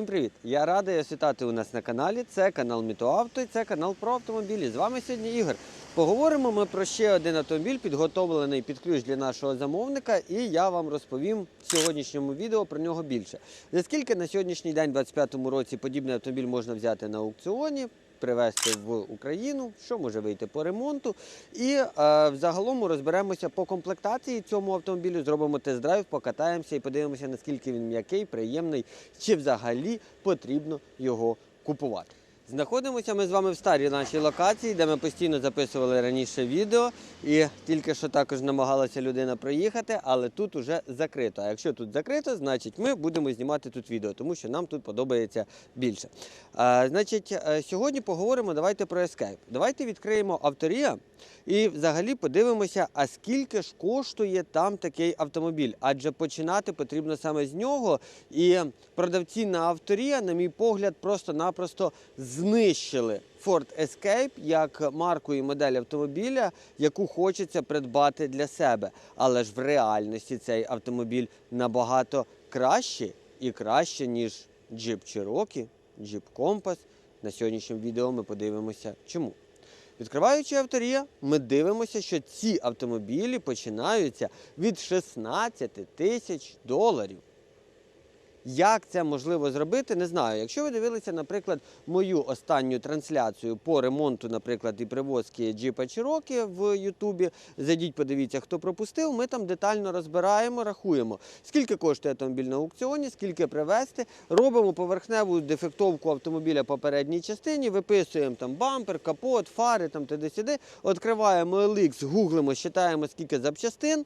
Всім привіт! Я радий вас вітати у нас на каналі. Це канал Мітоавто і це канал про автомобілі. З вами сьогодні Ігор. Поговоримо ми про ще один автомобіль, підготовлений під ключ для нашого замовника, і я вам розповім в сьогоднішньому відео про нього більше. Наскільки на сьогоднішній день, 2025 році, подібний автомобіль можна взяти на аукціоні, привезти в Україну, що може вийти по ремонту. І е, взагалом розберемося по комплектації цьому автомобілю, зробимо тест-драйв, покатаємося і подивимося, наскільки він м'який, приємний, чи взагалі потрібно його купувати. Знаходимося ми з вами в старій нашій локації, де ми постійно записували раніше відео, і тільки що також намагалася людина проїхати, але тут уже закрито. А якщо тут закрито, значить ми будемо знімати тут відео, тому що нам тут подобається більше. А, значить, е, сьогодні поговоримо давайте про Escape. Давайте відкриємо авторія і взагалі подивимося, а скільки ж коштує там такий автомобіль. Адже починати потрібно саме з нього. І продавці на авторія, на мій погляд, просто-напросто знищили Ford Escape як марку і модель автомобіля, яку хочеться придбати для себе. Але ж в реальності цей автомобіль набагато краще і краще, ніж Jeep Cherokee, Jeep Compass. На сьогоднішньому відео ми подивимося, чому. Відкриваючи авторія, ми дивимося, що ці автомобілі починаються від 16 тисяч доларів. Як це можливо зробити, не знаю. Якщо ви дивилися, наприклад, мою останню трансляцію по ремонту, наприклад, і привозки джіпа Cherokee в Ютубі, зайдіть, подивіться, хто пропустив. Ми там детально розбираємо, рахуємо, скільки коштує автомобіль на аукціоні, скільки привезти. Робимо поверхневу дефектовку автомобіля по передній частині, виписуємо там бампер, капот, фари, там туди-сюди, відкриваємо OLX, гуглимо, считаємо, скільки запчастин.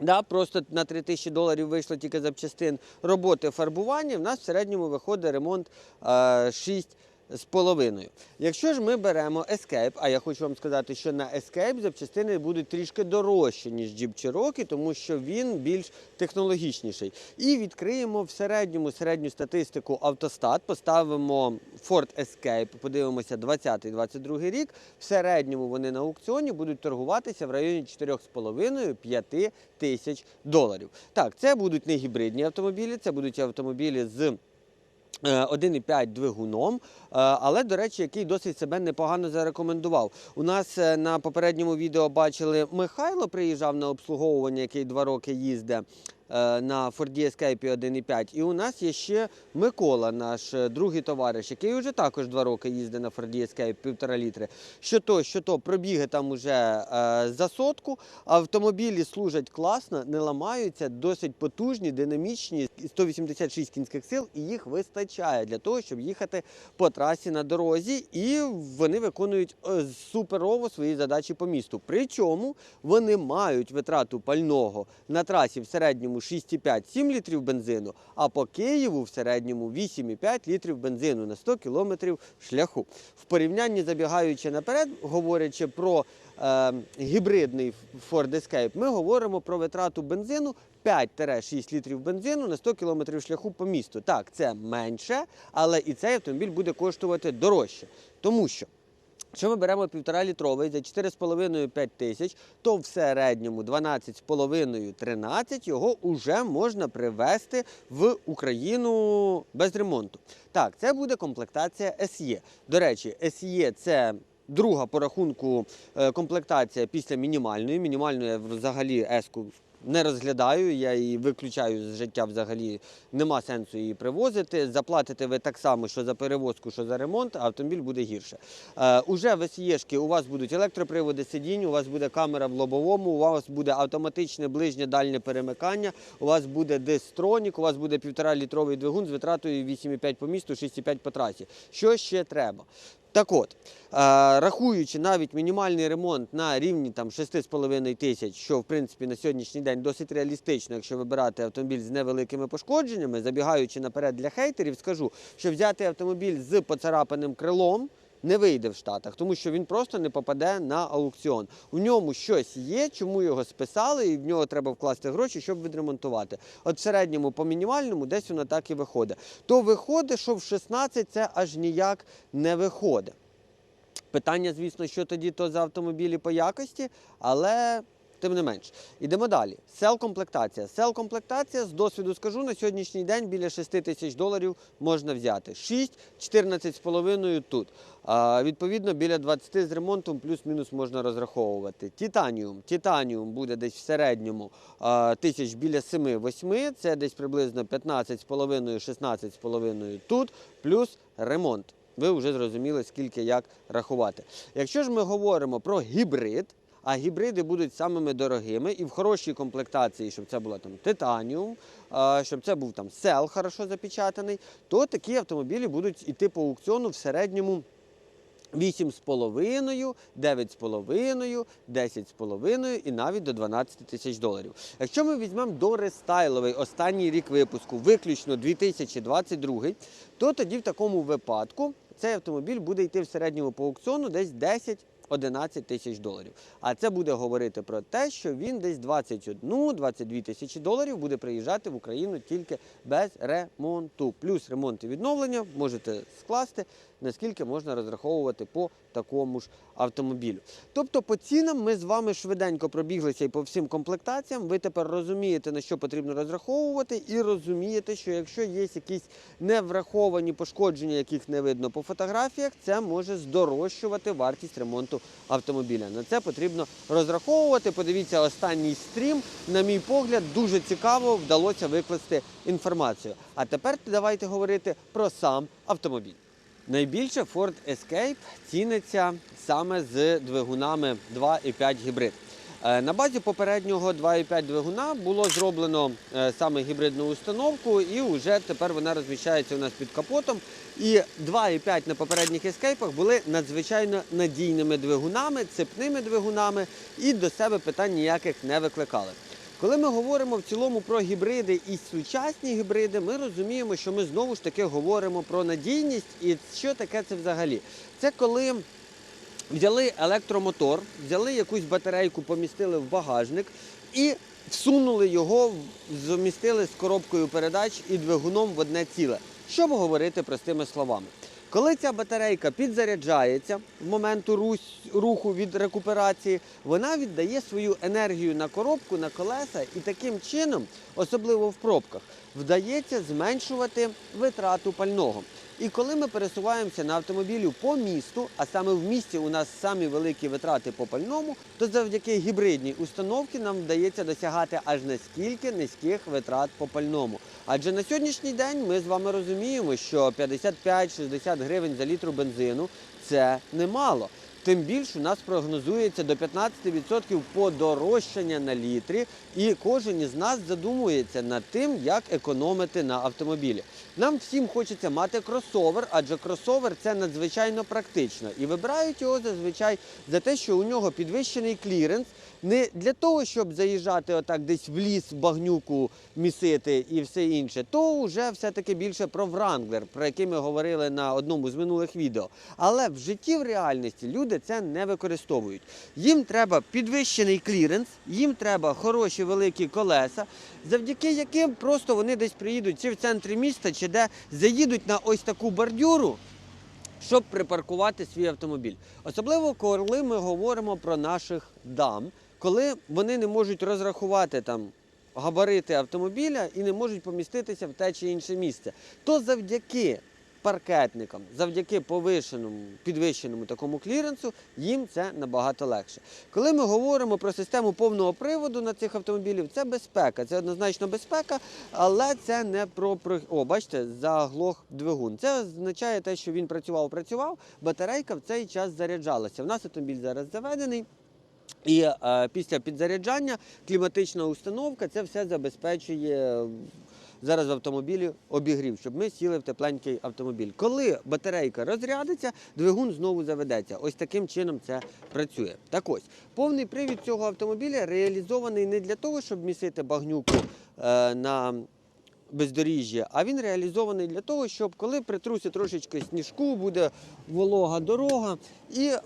Да, просто на 3 тисячі доларів вийшло тільки запчастин роботи фарбування. В нас в середньому виходить ремонт е, 6 з половиною. Якщо ж ми беремо Escape, а я хочу вам сказати, що на Escape запчастини будуть трішки дорожчі, ніж Jeep Cherokee, тому що він більш технологічніший. І відкриємо в середньому середню статистику автостат, поставимо Ford Escape, подивимося 20-22 рік. В середньому вони на аукціоні будуть торгуватися в районі 4,5-5 тисяч доларів. Так, це будуть не гібридні автомобілі, це будуть автомобілі з. Е, 1,5 двигуном, е, але, до речі, який досить себе непогано зарекомендував. У нас е, на попередньому відео бачили Михайло приїжджав на обслуговування, який два роки їздить е, на Ford Escape 1,5. І у нас є ще Микола, наш е, другий товариш, який вже також два роки їздить на Ford Escape, півтора літри. Що то, що то, пробіги там уже е, за сотку. Автомобілі служать класно, не ламаються, досить потужні, динамічні, 186 кінських сил, і їх вистачає для того, щоб їхати по трасі на дорозі. І вони виконують е, суперово свої задачі по місту. Причому вони мають витрату пального на трасі в середньому 6,5-7 літрів бензину, а по Києву в середньому 8,5 літрів бензину на 100 кілометрів шляху. В порівнянні забігаючи наперед, говорячи про е, гібридний Ford Escape, ми говоримо про витрату бензину 5-6 літрів бензину на 100 кілометрів шляху по місту. Так, це менше, але і цей автомобіль буде коштувати дорожче. Тому що Якщо ми беремо 1,5 літровий за 4,5-5 тисяч, то в середньому 12,5-13 його вже можна привезти в Україну без ремонту. Так, це буде комплектація SE. До речі, SE – це друга по рахунку е, комплектація після мінімальної. Мінімальну я взагалі S-ку не розглядаю, я її виключаю з життя взагалі. Нема сенсу її привозити. Заплатите ви так само, що за перевозку, що за ремонт, а автомобіль буде гірше. Е, уже в SE-шки у вас будуть електроприводи сидінь, у вас буде камера в лобовому, у вас буде автоматичне ближнє дальнє перемикання, у вас буде дистронік, у вас буде 1,5 літровий двигун з витратою 8,5 по місту, 6,5 по трасі. Що ще треба? Так от, е, рахуючи навіть мінімальний ремонт на рівні там 6,5 тисяч, що в принципі на сьогоднішній день досить реалістично, якщо вибирати автомобіль з невеликими пошкодженнями, забігаючи наперед для хейтерів, скажу, що взяти автомобіль з поцарапаним крилом. Не вийде в Штатах, тому що він просто не попаде на аукціон. У ньому щось є, чому його списали, і в нього треба вкласти гроші, щоб відремонтувати. От в середньому по мінімальному десь воно так і виходить. То виходить, що в 16 це аж ніяк не виходить. Питання, звісно, що тоді то за автомобілі по якості, але тим не менш. Ідемо далі. Сел-комплектація. Сел-комплектація, з досвіду скажу, на сьогоднішній день біля 6 тисяч доларів можна взяти. 6, 14,5 тут. А, відповідно, біля 20 з ремонтом плюс-мінус можна розраховувати. Титаніум. Титаніум буде десь в середньому а, тисяч біля 7-8, це десь приблизно 15,5-16,5 тут, плюс ремонт. Ви вже зрозуміли, скільки як рахувати. Якщо ж ми говоримо про гібрид, а гібриди будуть самими дорогими і в хорошій комплектації, щоб це була там титаніум, щоб це був там сел хорошо запечатаний, то такі автомобілі будуть іти по аукціону в середньому 8,5, 9,5, 10,5 і навіть до 12 тисяч доларів. Якщо ми візьмемо до рестайловий останній рік випуску, виключно 2022, то тоді в такому випадку цей автомобіль буде йти в середньому по аукціону десь 10 11 тисяч доларів. А це буде говорити про те, що він десь 21-22 тисячі доларів буде приїжджати в Україну тільки без ремонту. Плюс ремонт і відновлення можете скласти, наскільки можна розраховувати по такому ж автомобілю. Тобто по цінам ми з вами швиденько пробіглися і по всім комплектаціям. Ви тепер розумієте, на що потрібно розраховувати, і розумієте, що якщо є якісь невраховані пошкодження, яких не видно по фотографіях, це може здорожчувати вартість ремонту автомобіля. На це потрібно розраховувати. Подивіться останній стрім. На мій погляд, дуже цікаво вдалося викласти інформацію. А тепер давайте говорити про сам автомобіль. Найбільше Ford Escape ціниться саме з двигунами 2,5 гібрид. Е, На базі попереднього 2,5 двигуна було зроблено е, саме гібридну установку, і вже тепер вона розміщається у нас під капотом. І 2,5 на попередніх ескейпах були надзвичайно надійними двигунами, цепними двигунами, і до себе питань ніяких не викликали. Коли ми говоримо в цілому про гібриди і сучасні гібриди, ми розуміємо, що ми знову ж таки говоримо про надійність. І що таке це взагалі? Це коли взяли електромотор, взяли якусь батарейку, помістили в багажник і всунули його, в- з коробкою передач і двигуном в одне ціле. Щоб говорити простими словами. Коли ця батарейка підзаряджається в моменту русь- руху від рекуперації, вона віддає свою енергію на коробку, на колеса, і таким чином, особливо в пробках, вдається зменшувати витрату пального. І коли ми пересуваємося на автомобілі по місту, а саме в місті у нас самі великі витрати по пальному, то завдяки гібридній установці нам вдається досягати аж наскільки низьких витрат по пальному. Адже на сьогоднішній день ми з вами розуміємо, що 55-60 гривень за літру бензину це немало. Тим більше у нас прогнозується до 15% подорожчання на літрі, і кожен із нас задумується над тим, як економити на автомобілі. Нам всім хочеться мати кросовер, адже кросовер це надзвичайно практично. І вибирають його зазвичай за те, що у нього підвищений кліренс. Не для того, щоб заїжджати отак десь в ліс, багнюку місити і все інше, то вже все-таки більше про Вранглер, про який ми говорили на одному з минулих відео. Але в житті в реальності люди це не використовують. Їм треба підвищений кліренс, їм треба хороші великі колеса, завдяки яким просто вони десь приїдуть чи в центрі міста, чи де заїдуть на ось таку бордюру щоб припаркувати свій автомобіль. Особливо, коли ми говоримо про наших дам, коли вони не можуть розрахувати там габарити автомобіля і не можуть поміститися в те чи інше місце, то завдяки паркетникам, завдяки повишеному, підвищеному такому кліренсу, їм це набагато легше. Коли ми говоримо про систему повного приводу на цих автомобілів, це безпека, це однозначно безпека, але це не про О, бачите, заглох двигун. Це означає те, що він працював, працював, батарейка в цей час заряджалася. У нас автомобіль зараз заведений. І е, після підзаряджання кліматична установка це все забезпечує зараз в автомобілі обігрів, щоб ми сіли в тепленький автомобіль. Коли батарейка розрядиться, двигун знову заведеться. Ось таким чином це працює. Так ось, повний привід цього автомобіля реалізований не для того, щоб місити багнюку е, на бездоріжжя, а він реалізований для того, щоб коли притрусить трошечки сніжку, буде волога дорога, і е,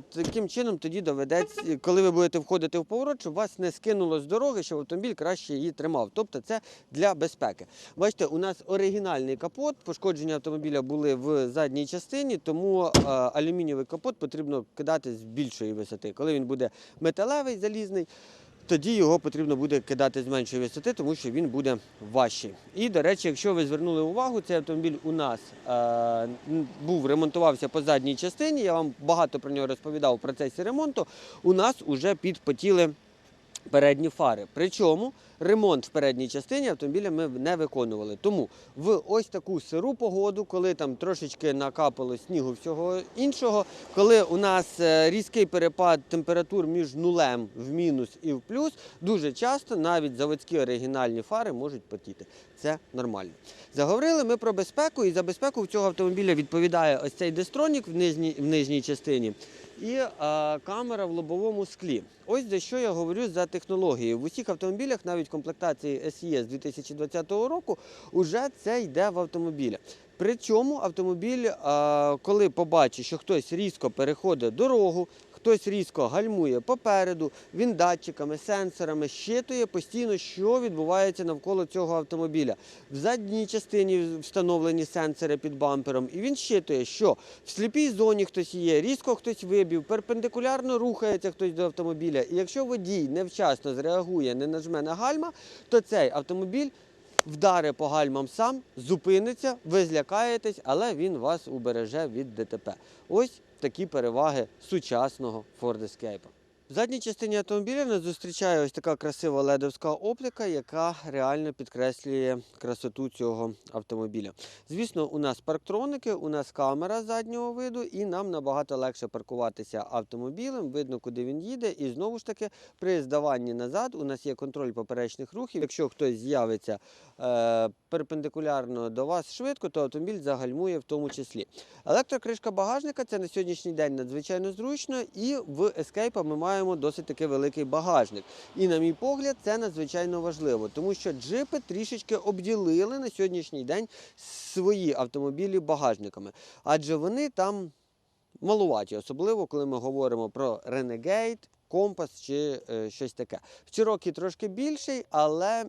таким чином тоді доведеться, коли ви будете входити в поворот, щоб вас не скинуло з дороги, щоб автомобіль краще її тримав. Тобто це для безпеки. Бачите, у нас оригінальний капот, пошкодження автомобіля були в задній частині, тому е, алюмінієвий капот потрібно кидати з більшої висоти. Коли він буде металевий, залізний, тоді його потрібно буде кидати з меншої висоти, тому що він буде важчий. І, до речі, якщо ви звернули увагу, цей автомобіль у нас е, був ремонтувався по задній частині. Я вам багато про нього розповідав в процесі ремонту. У нас вже підпотіли передні фари. Причому ремонт в передній частині автомобіля ми не виконували. Тому в ось таку сиру погоду, коли там трошечки накапало снігу всього іншого, коли у нас е, різкий перепад температур між нулем в мінус і в плюс, дуже часто навіть заводські оригінальні фари можуть потіти. Це нормально. Заговорили ми про безпеку, і за безпеку в цього автомобіля відповідає ось цей дестронік в нижній, в нижній частині і е, камера в лобовому склі. Ось за що я говорю за технології. В усіх автомобілях, навіть в комплектації SES 2020 року, уже це йде в автомобілі. Причому автомобіль, е, коли побачить, що хтось різко переходить дорогу, хтось різко гальмує попереду, він датчиками, сенсорами щитує постійно, що відбувається навколо цього автомобіля. В задній частині встановлені сенсори під бампером, і він щитує, що в сліпій зоні хтось є, різко хтось вибів, перпендикулярно рухається хтось до автомобіля. І якщо водій невчасно зреагує, не нажме на гальма, то цей автомобіль вдари по гальмам сам, зупиниться, ви злякаєтесь, але він вас убереже від ДТП. Ось такі переваги сучасного Ford Escape. Задній частині автомобіля нас зустрічає ось така красива ледовська оптика, яка реально підкреслює красоту цього автомобіля. Звісно, у нас парктроники, у нас камера заднього виду, і нам набагато легше паркуватися автомобілем, видно, куди він їде. І знову ж таки, при здаванні назад у нас є контроль поперечних рухів. Якщо хтось з'явиться е, перпендикулярно до вас швидко, то автомобіль загальмує в тому числі. Електрокришка багажника це на сьогоднішній день надзвичайно зручно, і в Escape ми маємо досить таки великий багажник. І, на мій погляд, це надзвичайно важливо, тому що джипи трішечки обділили на сьогоднішній день свої автомобілі багажниками, адже вони там малуваті, особливо коли ми говоримо про Renegade, Компас чи е, щось таке. В Чирокі трошки більший, але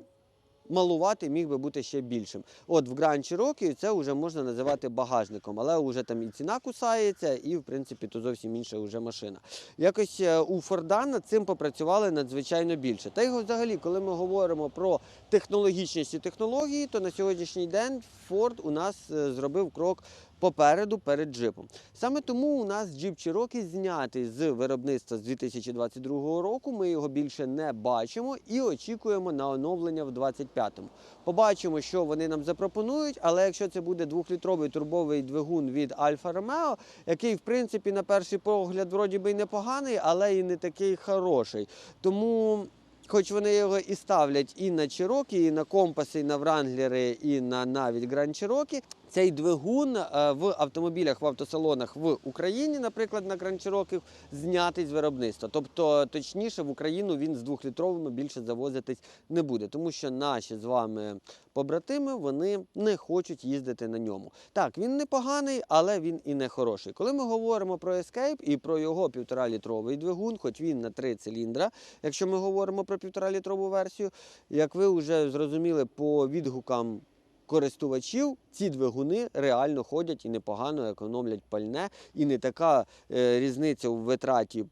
малувати міг би бути ще більшим. От в Grand Cherokee це вже можна називати багажником, але вже там і ціна кусається, і в принципі то зовсім інша вже машина. Якось е, у Форда над цим попрацювали надзвичайно більше. Та й взагалі, коли ми говоримо про технологічність і технології, то на сьогоднішній день Ford у нас е, зробив крок попереду перед джипом. Саме тому у нас джип Cherokee знятий з виробництва з 2022 року. Ми його більше не бачимо і очікуємо на оновлення в 2025-му. Побачимо, що вони нам запропонують, але якщо це буде двохлітровий турбовий двигун від Alfa Romeo, який в принципі на перший погляд вроді би непоганий, але і не такий хороший. Тому. Хоч вони його і ставлять і на Cherokee, і на компаси, і на Вранглери, і на навіть Grand Cherokee, цей двигун е, в автомобілях в автосалонах в Україні, наприклад, на Grand знятий з виробництва. Тобто, точніше, в Україну він з двохлітровими більше завозитись не буде, тому що наші з вами побратими вони не хочуть їздити на ньому. Так, він непоганий, але він і не хороший. Коли ми говоримо про Escape і про його півтора-літровий двигун, хоч він на три циліндра, якщо ми говоримо про півтора-літрову версію, як ви вже зрозуміли по відгукам користувачів, ці двигуни реально ходять і непогано економлять пальне, і не така е, різниця у витраті.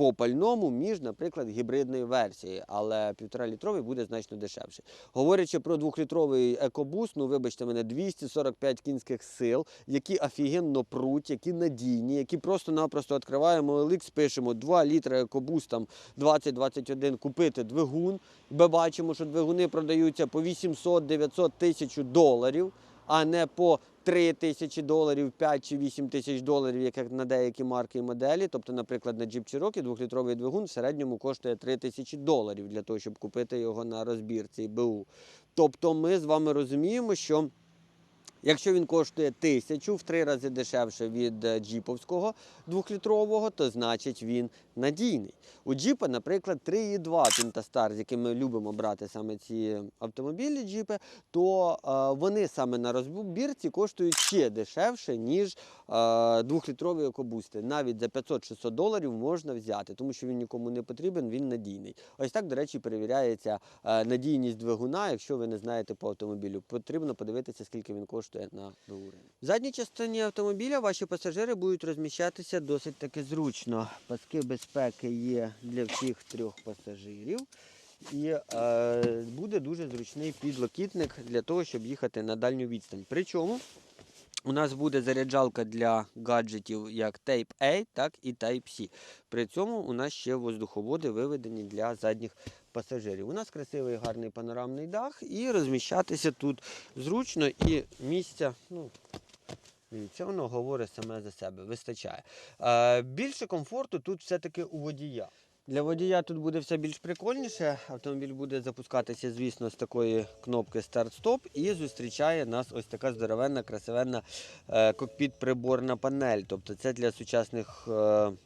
По пальному між, наприклад, гібридної версії, але півтора-літровий буде значно дешевший. Говорячи про двохлітровий екобус, ну вибачте мене, 245 кінських сил, які офігенно пруть, які надійні, які просто-напросто відкриваємо OLX, пишемо 2 літри екобус, там 20-21, купити двигун. Ми бачимо, що двигуни продаються по 800-900 тисяч доларів, а не по 3 тисячі доларів, 5 чи 8 тисяч доларів, як на деякі марки і моделі. Тобто, наприклад, на Jeep Cherokee двохлітровий двигун в середньому коштує 3 тисячі доларів для того, щоб купити його на розбірці БУ. Тобто ми з вами розуміємо, що Якщо він коштує тисячу в три рази дешевше від е, джіповського двохлітрового, то значить він надійний. У джіпа, наприклад, 3,2 Пінтастар, з яким ми любимо брати саме ці автомобілі джіпи, то е, вони саме на розбірці коштують ще дешевше, ніж е, двохлітрові екобусти. Навіть за 500-600 доларів можна взяти, тому що він нікому не потрібен, він надійний. Ось так, до речі, перевіряється е, надійність двигуна, якщо ви не знаєте по автомобілю. Потрібно подивитися, скільки він коштує коштує на БУ. В задній частині автомобіля ваші пасажири будуть розміщатися досить таки зручно. Паски безпеки є для всіх трьох пасажирів. І е, буде дуже зручний підлокітник для того, щоб їхати на дальню відстань. Причому у нас буде заряджалка для гаджетів як Type-A, так і Type-C. При цьому у нас ще воздуховоди виведені для задніх пасажирів. У нас красивий гарний панорамний дах і розміщатися тут зручно і місця. Ну, Дивіться, воно говорить саме за себе, вистачає. Більше комфорту тут все-таки у водія. Для водія тут буде все більш прикольніше. Автомобіль буде запускатися, звісно, з такої кнопки старт-стоп і зустрічає нас ось така здоровенна, красивенна е, кокпіт-приборна панель. Тобто це для сучасних е,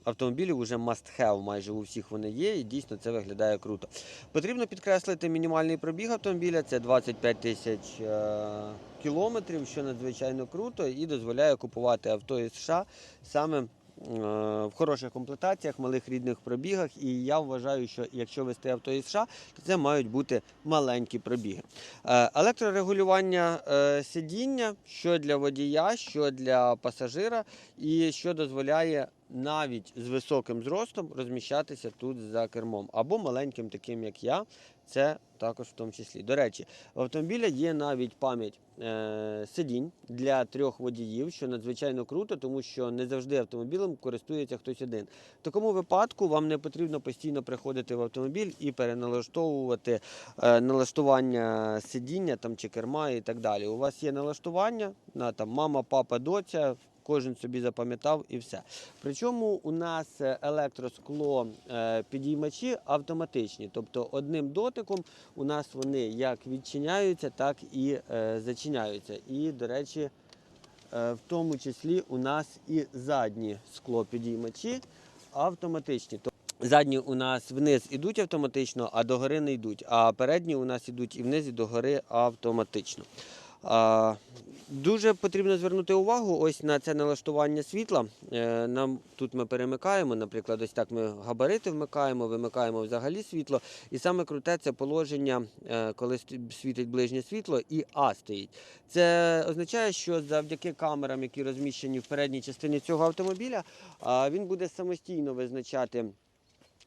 автомобілів вже must-have, майже у всіх вони є, і дійсно це виглядає круто. Потрібно підкреслити мінімальний пробіг автомобіля, це 25 тисяч е, кілометрів, що надзвичайно круто, і дозволяє купувати авто із США саме в хороших комплектаціях, малих рідних пробігах. І я вважаю, що якщо вести авто із США, то це мають бути маленькі пробіги. Е, Електрорегулювання е, сидіння, що для водія, що для пасажира, і що дозволяє навіть з високим зростом розміщатися тут за кермом, або маленьким, таким як я. Це також в тому числі. До речі, в автомобіля є навіть пам'ять е, сидінь для трьох водіїв, що надзвичайно круто, тому що не завжди автомобілем користується хтось один. В такому випадку вам не потрібно постійно приходити в автомобіль і переналаштовувати е, налаштування сидіння там, чи керма і так далі. У вас є налаштування на там мама, папа, доця. Кожен собі запам'ятав і все. Причому у нас е, електроскло е, підіймачі автоматичні, тобто одним дотиком у нас вони як відчиняються, так і е, зачиняються. І, до речі, в тому числі у нас і задні скло підіймачі автоматичні. Задні у нас вниз ідуть автоматично, а догори не йдуть. А передні у нас ідуть і вниз, і догори автоматично. А, Дуже потрібно звернути увагу ось на це налаштування світла. Е, Нам тут ми перемикаємо, наприклад, ось так ми габарити вмикаємо, вимикаємо взагалі світло. І саме круте це положення, е, коли світить ближнє світло і А стоїть. Це означає, що завдяки камерам, які розміщені в передній частині цього автомобіля, він буде самостійно визначати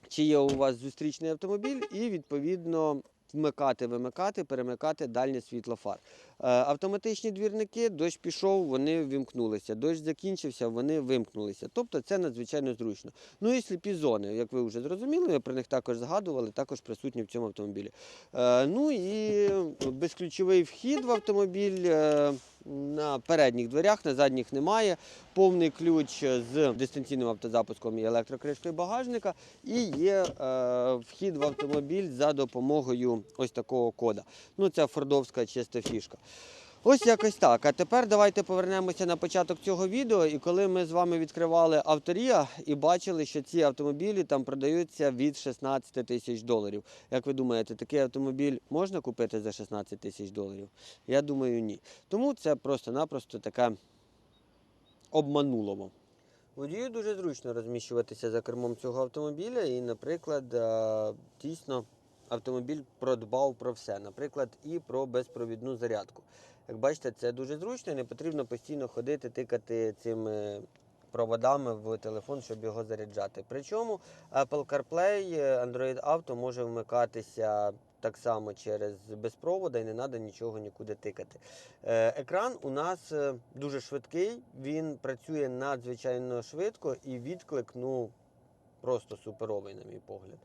чи є у вас зустрічний автомобіль, і відповідно вмикати, вимикати, перемикати дальнє світло фар. Е, автоматичні двірники, дощ пішов, вони вимкнулися. Дощ закінчився, вони вимкнулися. Тобто це надзвичайно зручно. Ну і сліпі зони, як ви вже зрозуміли, ми про них також згадували, також присутні в цьому автомобілі. Е, ну і безключовий вхід в автомобіль. На передніх дверях, на задніх немає. Повний ключ з дистанційним автозапуском і електрокришкою багажника. І є е, вхід в автомобіль за допомогою ось такого кода. Ну, це фордовська чиста фішка. Ось якось так. А тепер давайте повернемося на початок цього відео. І коли ми з вами відкривали авторія і бачили, що ці автомобілі там продаються від 16 тисяч доларів. Як ви думаєте, такий автомобіль можна купити за 16 тисяч доларів? Я думаю, ні. Тому це просто-напросто таке обманулово. Водію дуже зручно розміщуватися за кермом цього автомобіля, і, наприклад, дійсно автомобіль продбав про все, наприклад, і про безпровідну зарядку. Як бачите, це дуже зручно не потрібно постійно ходити, тикати цими проводами в телефон, щоб його заряджати. Причому Apple CarPlay, е, Android Auto може вмикатися так само через безпровода і не треба нічого нікуди тикати. Е, Екран у нас е, дуже швидкий, він працює надзвичайно швидко і відклик ну, просто суперовий, на мій погляд.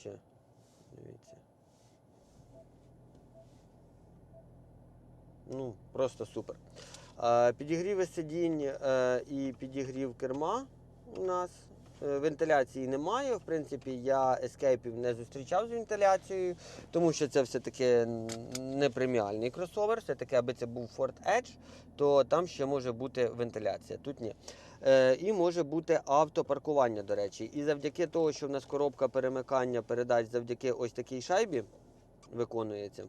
Ще дивіться. Ну, просто супер. Підігріви сидінь е, і підігрів керма у нас. Е, Вентиляції немає. В принципі, я ескейпів не зустрічав з вентиляцією, тому що це все-таки не преміальний кросовер. Все-таки, аби це був Ford Edge, то там ще може бути вентиляція. Тут ні. Е, і може бути автопаркування, до речі. І завдяки того, що в нас коробка перемикання передач завдяки ось такій шайбі виконується.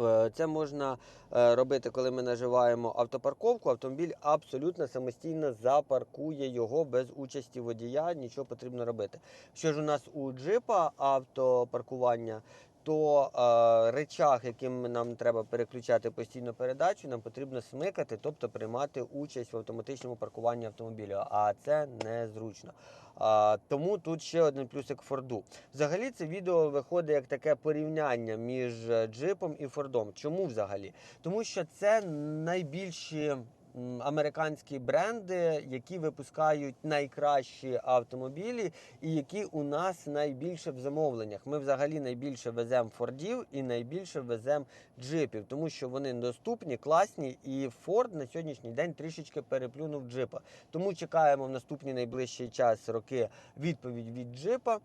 Е, Це можна е, робити, коли ми наживаємо автопарковку. Автомобіль абсолютно самостійно запаркує його без участі водія, нічого потрібно робити. Що ж у нас у джипа автопаркування, то е, речах, яким нам треба переключати постійно передачу, нам потрібно смикати, тобто приймати участь в автоматичному паркуванні автомобіля. А це незручно. А, тому тут ще один плюсик Форду. Взагалі, це відео виходить як таке порівняння між е, джипом і Фордом. Чому взагалі? Тому що це найбільші американські бренди, які випускають найкращі автомобілі, і які у нас найбільше в замовленнях. Ми взагалі найбільше веземо Фордів і найбільше веземо джипів, тому що вони доступні, класні, і Форд на сьогоднішній день трішечки переплюнув джипа. Тому чекаємо в наступний найближчий час роки відповідь від джипа.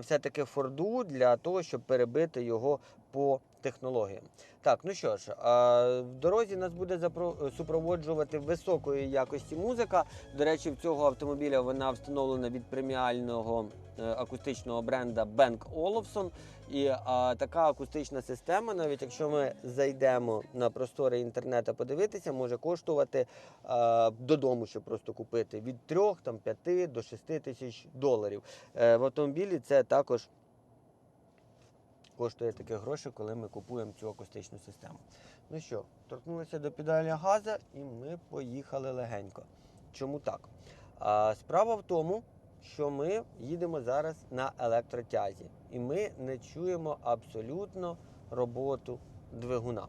Все-таки Форду для того, щоб перебити його по технологіям. Так, ну що ж, в дорозі нас буде супроводжувати високої якості музика. До речі, в цього автомобіля вона встановлена від преміального е, акустичного бренда Bang Olufsen. І а, така акустична система, навіть якщо ми зайдемо на простори інтернету подивитися, може коштувати а, додому, щоб просто купити від 3, там, 5 до 6 тисяч доларів. Е, в автомобілі це також коштує таке гроші, коли ми купуємо цю акустичну систему. Ну що, торкнулися до педалі газа і ми поїхали легенько. Чому так? А, справа в тому, що ми їдемо зараз на електротязі, і ми не чуємо абсолютно роботу двигуна.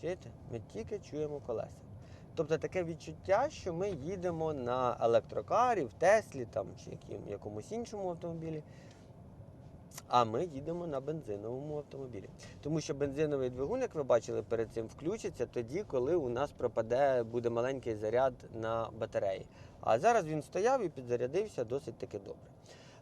Чуєте? Ми тільки чуємо колеса. Тобто таке відчуття, що ми їдемо на електрокарі, в Теслі там, чи яким, якомусь іншому автомобілі. А ми їдемо на бензиновому автомобілі. Тому що бензиновий двигун, як ви бачили, перед цим включиться тоді, коли у нас пропаде, буде маленький заряд на батареї. А зараз він стояв і підзарядився досить таки добре.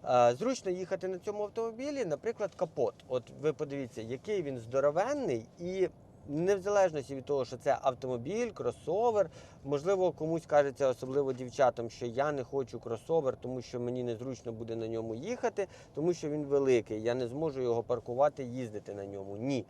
Е, Зручно їхати на цьому автомобілі, наприклад, капот. От ви подивіться, який він здоровенний і. Не в залежності від того, що це автомобіль, кросовер. Можливо, комусь кажеться, особливо дівчатам, що я не хочу кросовер, тому що мені незручно буде на ньому їхати, тому що він великий. Я не зможу його паркувати, їздити на ньому. Ні,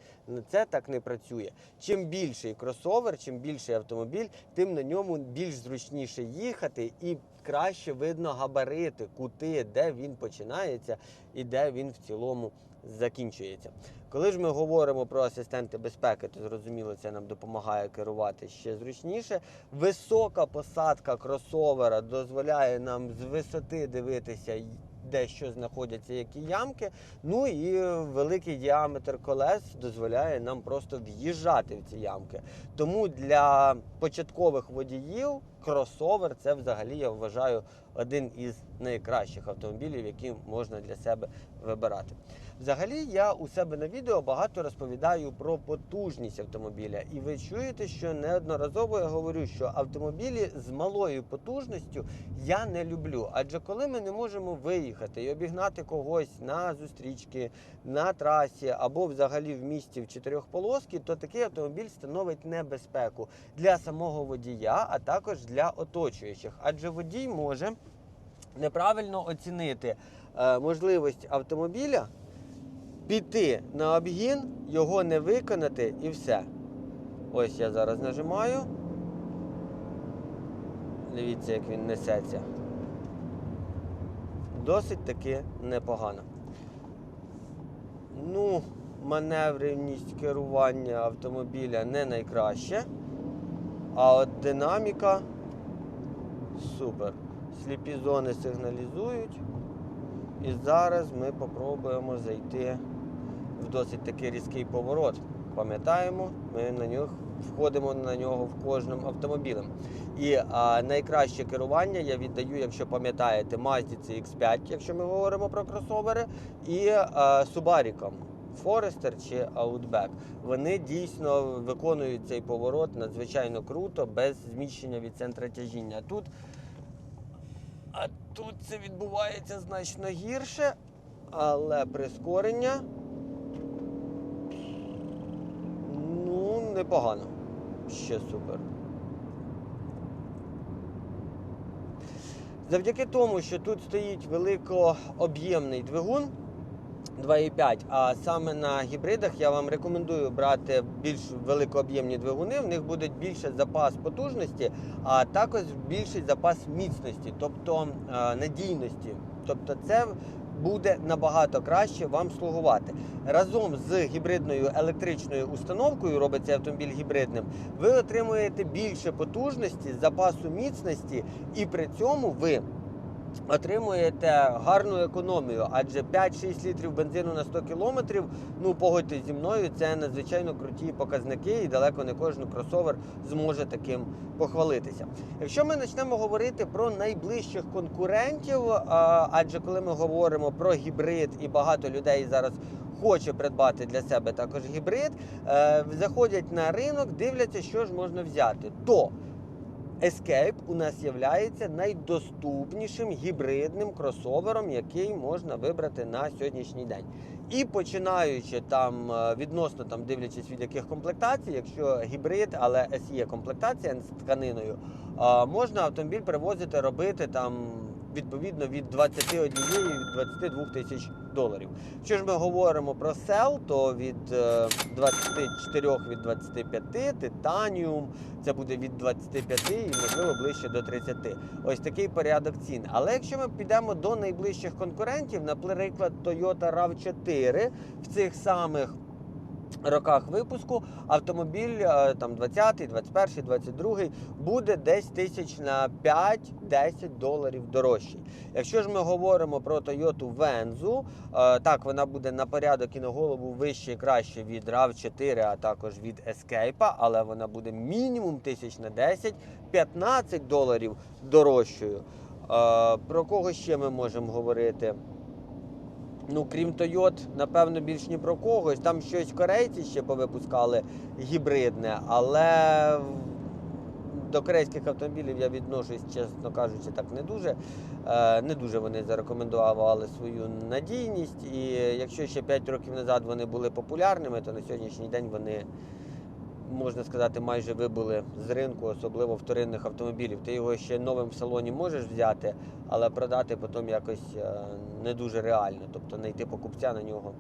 це так не працює. Чим більший кросовер, чим більший автомобіль, тим на ньому більш зручніше їхати і краще видно габарити, кути, де він починається і де він в цілому закінчується. Коли ж ми говоримо про асистенти безпеки, то зрозуміло, це нам допомагає керувати ще зручніше. Висока посадка кросовера дозволяє нам з висоти дивитися, де що знаходяться, які ямки. Ну і великий діаметр колес дозволяє нам просто в'їжджати в ці ямки. Тому для початкових водіїв кросовер це взагалі я вважаю один із найкращих автомобілів, які можна для себе вибирати. Взагалі, я у себе на відео багато розповідаю про потужність автомобіля, і ви чуєте, що неодноразово я говорю, що автомобілі з малою потужністю я не люблю. Адже коли ми не можемо виїхати і обігнати когось на зустрічки, на трасі або взагалі в місті в чотирьохполоски, то такий автомобіль становить небезпеку для самого водія, а також для оточуючих. Адже водій може неправильно оцінити е, можливість автомобіля, піти на обгін, його не виконати і все. Ось я зараз нажимаю. Дивіться, як він несеться. Досить таки непогано. Ну, маневреність керування автомобіля не найкраще. А от динаміка супер. Сліпі зони сигналізують. І зараз ми попробуємо зайти в досить такий різкий поворот. Пам'ятаємо, ми на нього входимо на нього в кожним автомобілем. І а, найкраще керування я віддаю, якщо пам'ятаєте, Mazda CX5, якщо ми говоримо про кросовери, і Subaru. Forester чи Outback. Вони дійсно виконують цей поворот надзвичайно круто, без зміщення від центра тяжіння. Тут а тут це відбувається значно гірше, але прискорення ну, непогано. Ще супер. Завдяки тому, що тут стоїть великооб'ємний двигун 2,5, а саме на гібридах я вам рекомендую брати більш великооб'ємні двигуни, в них буде більше запас потужності, а також більший запас міцності, тобто е, надійності. Тобто це буде набагато краще вам слугувати. Разом з гібридною електричною установкою робиться автомобіль гібридним. Ви отримуєте більше потужності, запасу міцності, і при цьому ви отримуєте гарну економію, адже 5-6 літрів бензину на 100 кілометрів, ну погодьтесь зі мною, це надзвичайно круті показники, і далеко не кожен кросовер зможе таким похвалитися. Якщо ми почнемо говорити про найближчих конкурентів, адже коли ми говоримо про гібрид, і багато людей зараз хоче придбати для себе також гібрид, е, заходять на ринок, дивляться, що ж можна взяти. То Escape у нас є найдоступнішим гібридним кросовером, який можна вибрати на сьогоднішній день. І починаючи там е, відносно там, дивлячись від яких комплектацій, якщо гібрид, але SE комплектація з тканиною, е, можна автомобіль привозити, робити там відповідно від 21 від 22 тисяч доларів. Якщо ж ми говоримо про сел, то від е, 24 від 25, титаніум це буде від 25 і можливо ближче до 30. Ось такий порядок цін. Але якщо ми підемо до найближчих конкурентів, наприклад, Toyota RAV4 в цих самих роках випуску автомобіль е, там 20, 21, 22 буде десь тисяч на 5-10 доларів дорожчий. Якщо ж ми говоримо про Toyota Venzu, е, так вона буде на порядок і на голову вище і краще від RAV4, а також від Escape, але вона буде мінімум тисяч на 10-15 доларів дорожчою. Е, Про кого ще ми можемо говорити? Ну, крім Тойот, напевно, більш ні про когось. Там щось корейці ще повипускали гібридне, але до корейських автомобілів я відношусь, чесно кажучи, так не дуже. Е, Не дуже вони зарекомендували свою надійність. І якщо ще 5 років назад вони були популярними, то на сьогоднішній день вони. Можна сказати, майже вибули з ринку, особливо вторинних автомобілів. Ти його ще новим в салоні можеш взяти, але продати потім якось е, не дуже реально. Тобто знайти покупця на нього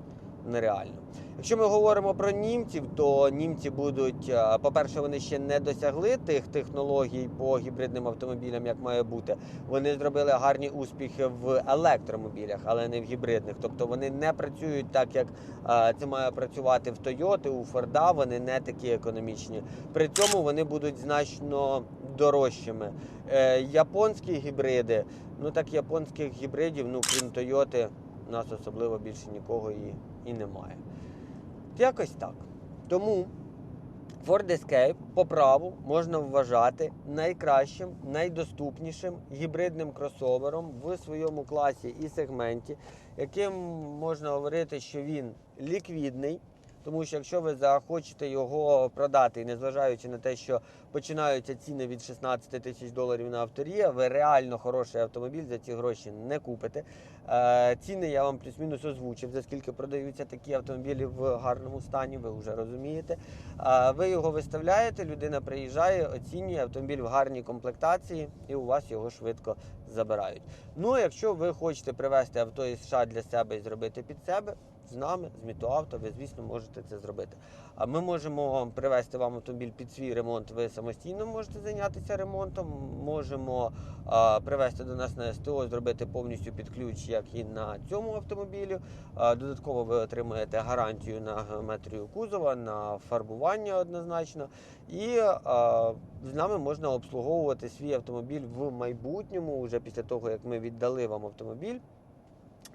нереально. Якщо ми говоримо про німців, то німці будуть, е, по-перше, вони ще не досягли тих технологій по гібридним автомобілям, як має бути. Вони зробили гарні успіхи в електромобілях, але не в гібридних. Тобто вони не працюють так, як е, це має працювати в Тойоти, у Форда. Вони не такі економічні. При цьому вони будуть значно дорожчими. Е, Японські гібриди, ну так японських гібридів, ну крім Тойоти, нас особливо більше нікого і, і немає. Якось так. Тому Ford Escape по праву можна вважати найкращим, найдоступнішим гібридним кросовером в своєму класі і сегменті, яким можна говорити, що він ліквідний. Тому що якщо ви захочете його продати, незважаючи на те, що починаються ціни від 16 тисяч доларів на авторія, ви реально хороший автомобіль за ці гроші не купите. Е, ціни я вам плюс-мінус озвучив, за скільки продаються такі автомобілі в гарному стані, ви вже розумієте. Е, ви його виставляєте, людина приїжджає, оцінює автомобіль в гарній комплектації, і у вас його швидко забирають. Ну, якщо ви хочете привезти авто із США для себе і зробити під себе, з нами, з Мітоавто, ви, звісно, можете це зробити. А ми можемо привезти вам автомобіль під свій ремонт. Ви самостійно можете зайнятися ремонтом. Можемо а, привезти до нас на СТО, зробити повністю під ключ, як і на цьому автомобілі. А, додатково ви отримаєте гарантію на геометрію кузова, на фарбування однозначно. І а, з нами можна обслуговувати свій автомобіль в майбутньому, вже після того, як ми віддали вам автомобіль.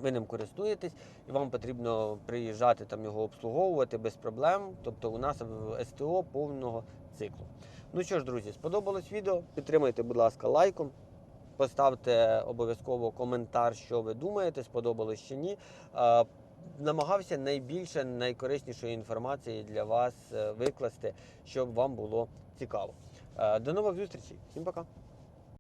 Ви ним користуєтесь, і вам потрібно приїжджати там його обслуговувати без проблем. Тобто у нас СТО повного циклу. Ну що ж, друзі, сподобалось відео? Підтримайте, будь ласка, лайком. Поставте обов'язково коментар, що ви думаєте, сподобалось чи ні. Намагався найбільше, найкориснішої інформації для вас е, викласти, щоб вам було цікаво. Е, До нових зустрічей. Всім пока.